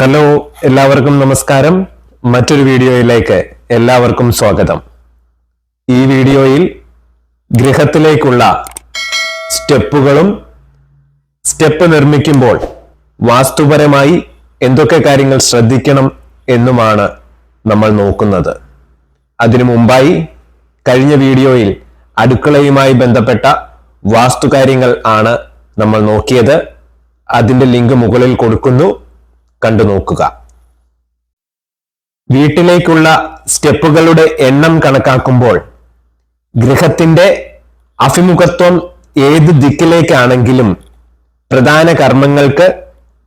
Hello എല്ലാവർക്കും നമസ്കാരം. മറ്റൊരു വീഡിയോയിലേക്ക് എല്ലാവർക്കും സ്വാഗതം. ഈ വീഡിയോയിൽ ഗൃഹത്തിലേക്കുള്ള സ്റ്റെപ്പുകളും സ്റ്റെപ്പ് നിർമ്മിക്കുമ്പോൾ വാസ്തുപരമായി എന്തൊക്കെ കാര്യങ്ങൾ ശ്രദ്ധിക്കണം എന്നുമാണ് നമ്മൾ നോക്കുന്നത്. അതിനു മുമ്പായി കഴിഞ്ഞ വീഡിയോയിൽ അടുക്കളയുമായി ബന്ധപ്പെട്ട വാസ്തുകാര്യങ്ങൾ ആണ് നമ്മൾ നോക്കിയത്. അതിന്റെ ലിങ്ക് മുകളിൽ കൊടുക്കുന്നു. കണ്ടു നോക്കുക. വീട്ടിലേക്കുള്ള സ്റ്റെപ്പുകളുടെ എണ്ണം കണക്കാക്കുമ്പോൾ ഗൃഹത്തിന്റെ അഭിമുഖത്വം ഏത് ദിക്കിലേക്കാണെങ്കിലും പ്രധാന കർമ്മങ്ങൾക്ക്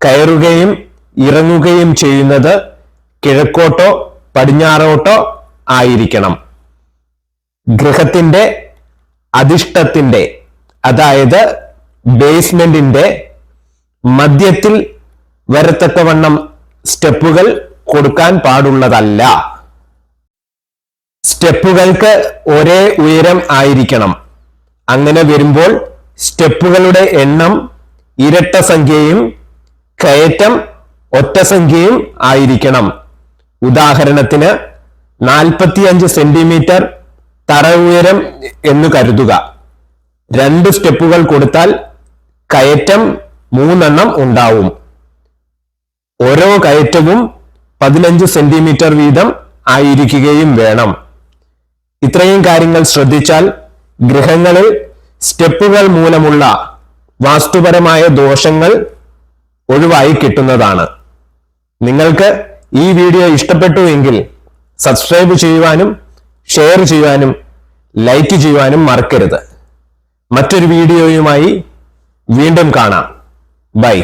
കയറുകയും ഇറങ്ങുകയും ചെയ്യുന്നത് കിഴക്കോട്ടോ പടിഞ്ഞാറോട്ടോ ആയിരിക്കണം. ഗൃഹത്തിന്റെ അധിഷ്ഠത്തിന്റെ അതായത് ബേസ്മെന്റിന്റെ മധ്യത്തിൽ വരത്തക്കവണ്ണം സ്റ്റെപ്പുകൾ കൊടുക്കാൻ പാടുള്ളതല്ല. സ്റ്റെപ്പുകൾക്ക് ഒരേ ഉയരം ആയിരിക്കണം. അങ്ങനെ വരുമ്പോൾ സ്റ്റെപ്പുകളുടെ എണ്ണം ഇരട്ട സംഖ്യയും കയറ്റം ഒറ്റ സംഖ്യയും ആയിരിക്കണം. ഉദാഹരണത്തിന് നാൽപ്പത്തിയഞ്ച് സെന്റിമീറ്റർ തറ ഉയരം എന്ന് കരുതുക. രണ്ട് സ്റ്റെപ്പുകൾ കൊടുത്താൽ കയറ്റം മൂന്നെണ്ണം ഉണ്ടാവും. ഓരോ കയറ്റവും പതിനഞ്ച് സെന്റിമീറ്റർ വീതം ആയിരിക്കുകയും വേണം. ഇത്രയും കാര്യങ്ങൾ ശ്രദ്ധിച്ചാൽ ഗൃഹങ്ങളിൽ സ്റ്റെപ്പുകൾ മൂലമുള്ള വാസ്തുപരമായ ദോഷങ്ങൾ ഒഴിവായി കിട്ടുന്നതാണ്. നിങ്ങൾക്ക് ഈ വീഡിയോ ഇഷ്ടപ്പെട്ടു എങ്കിൽ സബ്സ്ക്രൈബ് ചെയ്യുവാനും ഷെയർ ചെയ്യുവാനും ലൈക്ക് ചെയ്യുവാനും മറക്കരുത്. മറ്റൊരു വീഡിയോയുമായി വീണ്ടും കാണാം. ബൈ.